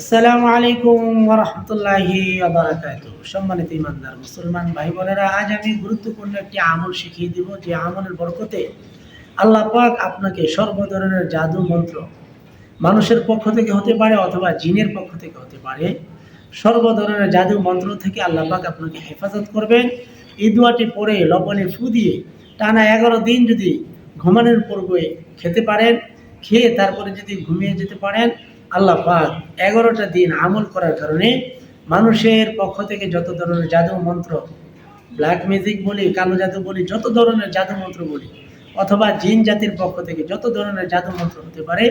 আসসালামু আলাইকুম ওরহমতুল্লাহি সম্মানিত ইমানদার মুসলমান ভাই বোনেরা, আজ আমি গুরুত্বপূর্ণ একটি আমল শিখিয়ে দিব। যে আমলের বরকতে আল্লাহ পাক আপনাকে সর্ব ধরনের জাদু মন্ত্র মানুষের পক্ষ থেকে হতে পারে অথবা জিনের পক্ষ থেকে হতে পারে, সর্ব ধরনের জাদু মন্ত্র থেকে আল্লাহ পাক আপনাকে হেফাজত করবেন। এই পরে লবণে ফু দিয়ে টানা এগারো দিন যদি ঘুমানোর পূর্বে খেতে পারেন, খেয়ে তারপরে যদি ঘুমিয়ে যেতে পারেন আল্লাহ পাক এগারোটা দিন আমল করার কারণে মানুষের পক্ষ থেকে যত ধরনের জাদু মন্ত্র ব্ল্যাক ম্যাজিক বলি, কালো জাদু বলি, যত ধরনের জাদু মন্ত্র বলি, অথবা জিন জাতির পক্ষ থেকে যত ধরনের জাদু মন্ত্র হতে পারে,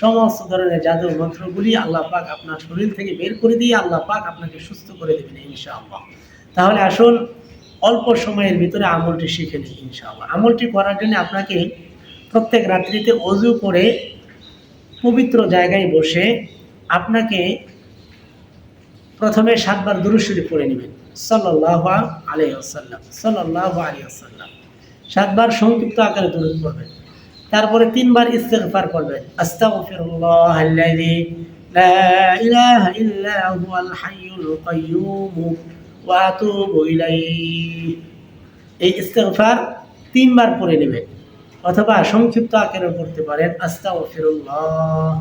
সমস্ত ধরনের জাদু মন্ত্রগুলি আল্লাহ পাক আপনার শরীর থেকে বের করে দিয়ে আল্লাহ পাক আপনাকে সুস্থ করে দেবেন ইনশাআল্লাহ। তাহলে আসুন অল্প সময়ের ভিতরে আমলটি শিখে নিই ইনশাআল্লাহ। আমলটি করার জন্য আপনাকে প্রত্যেক রাত্রিতে অজু করে পবিত্র জায়গায় বসে আপনাকে প্রথমে সাতবার দুরুশরী পড়ে নেবেন। সাল্লাহ আলাই আসাল্লাম সাল্লাহ আলী আসাল্লাম সাতবার সংক্ষিপ্ত আকারে দূরত পড়বেন। তারপরে তিনবার ইস্তেগফার করবেন আস্তাগফিরুল্লাহ এই ইস্তেগফার তিনবার পড়ে নেবেন। অথবা সংক্ষিপ্ত আকারে পড়তে পারেন, আস্তাগফিরুল্লাহ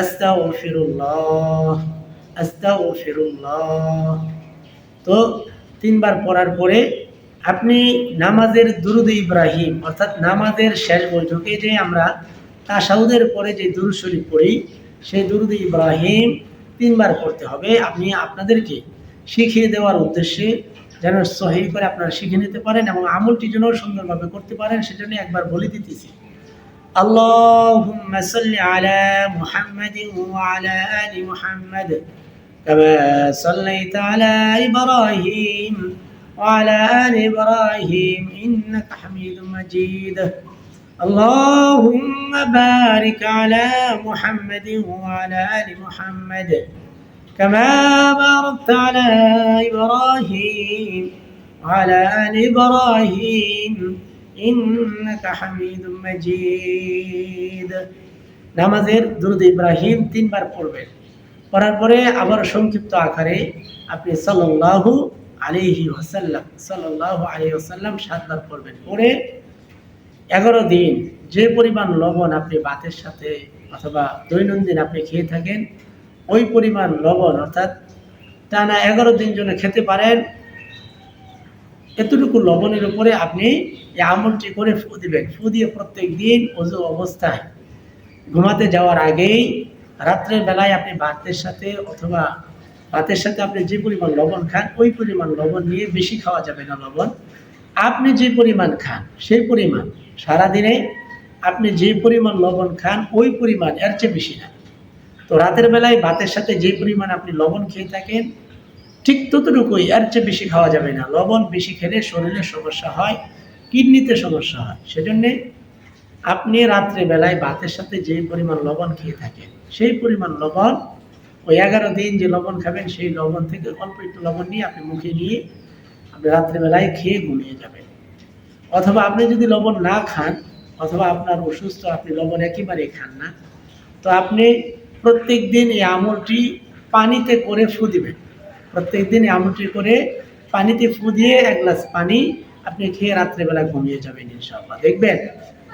আস্তাগফিরুল্লাহ আস্তাগফিরুল্লাহ। তো তিনবার পড়ার পরে আপনি নামাজের দুরুদ ইব্রাহিম অর্থাৎ নামাজের শেষ বৈঠকে যে আমরা তাসাউদের পরে যে দুরুদ শরীফ পড়ি, সেই দুরুদ ইব্রাহিম তিনবার পড়তে হবে। আপনি আপনাদেরকে শিখিয়ে দেওয়ার উদ্দেশ্যে যেন সহি করে আপনারা শিখে নিতে পারেন এবং আমলটি যেন সুন্দরভাবে করতে পারেন সেজন্য একবার বলে দিতেছি اللهم صل على محمد وعلى آل محمد كما صليت على إبراهيم وعلى آل إبراهيم إنك حميد مجيد اللهم بارك على محمد وعلى آل محمد كما باركت على إبراهيم وعلى آل إبراهيم إنك حميد مجيد নামাজের দুরুদ ইব্রাহিম তিনবার পড়বেন পড়ার পরে আবার সংক্ষিপ্ত আকারে আপনি সাল্লাল্লাহু আলাইহি ওয়াসাল্লাম সাল্লাল্লাহু আলাইহি ওয়াসাল্লাম সাতবার পড়বেন পড়ে এগারো দিন যে পরিমাণ লবণ আপনি ভাতের সাথে অথবা দৈনন্দিন আপনি খেয়ে থাকেন ওই পরিমাণ লবণ, অর্থাৎ টানা এগারো দিন জন্য খেতে পারেন, এতটুকু লবণের উপরে আপনি এই আমলটি করে ফু দিবেন। ফু দিয়ে প্রত্যেক দিন অজু অবস্থায় ঘুমাতে যাওয়ার আগেই রাত্রের বেলায় আপনি ভাতের সাথে অথবা ভাতের সাথে আপনি যে পরিমাণ লবণ খান, ওই পরিমাণ লবণ নিয়ে বেশি খাওয়া যাবে না লবণ। আপনি যে পরিমাণ খান, সেই পরিমাণ সারাদিনে আপনি যে পরিমাণ লবণ খান, ওই পরিমাণ এর চেয়ে বেশি না। তো রাতের বেলায় ভাতের সাথে যে পরিমাণ আপনি লবণ খেয়ে থাকেন, ঠিক ততটুকুই এর চেয়ে বেশি খাওয়া যাবে না। লবণ বেশি খেলে শরীরে সমস্যা হয়, কিডনিতে সমস্যা হয়। সেজন্যে আপনি রাত্রে বেলায় ভাতের সাথে যে পরিমাণ লবণ খেয়ে থাকেন, সেই পরিমাণ লবণ, ওই এগারো দিন যে লবণ খাবেন, সেই লবণ থেকে অল্প একটু লবণ নিয়ে আপনি মুখে নিয়ে আপনি রাত্রেবেলায় খেয়ে ঘুমিয়ে যাবেন। অথবা আপনি যদি লবণ না খান, অথবা আপনার অসুস্থ আপনি লবণ একেবারেই খান না, তো আপনি প্রত্যেক দিন এই আমলটি পানিতে করে ফু দিবেন। প্রত্যেক দিন এই আমলটি করে পানিতে ফু দিয়ে এক গ্লাস পানি আপনি খেয়ে রাত্রেবেলা ঘুমিয়ে যাবেন ইনশাআল্লাহ। দেখবেন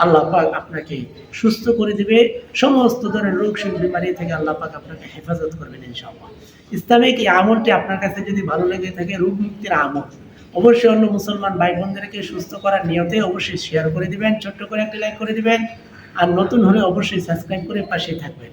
আল্লাহ পাক আপনাকে সুস্থ করে দিবে, সমস্ত ধরনের রোগ শোক বিমারি থেকে আল্লাহ পাক আপনাকে হেফাজত করবেন ইনশাআল্লাহ। ইসলামিক এই আমলটি আপনার কাছে যদি ভালো লেগে থাকে, রোগ মুক্তির আমল অবশ্যই অন্য মুসলমান ভাই বোনদেরকে সুস্থ করার নিয়তে অবশ্যই শেয়ার করে দিবেন, ছোট্ট করে একটা লাইক করে দিবেন, আর নতুন হলে অবশ্যই সাবস্ক্রাইব করে পাশে থাকবেন।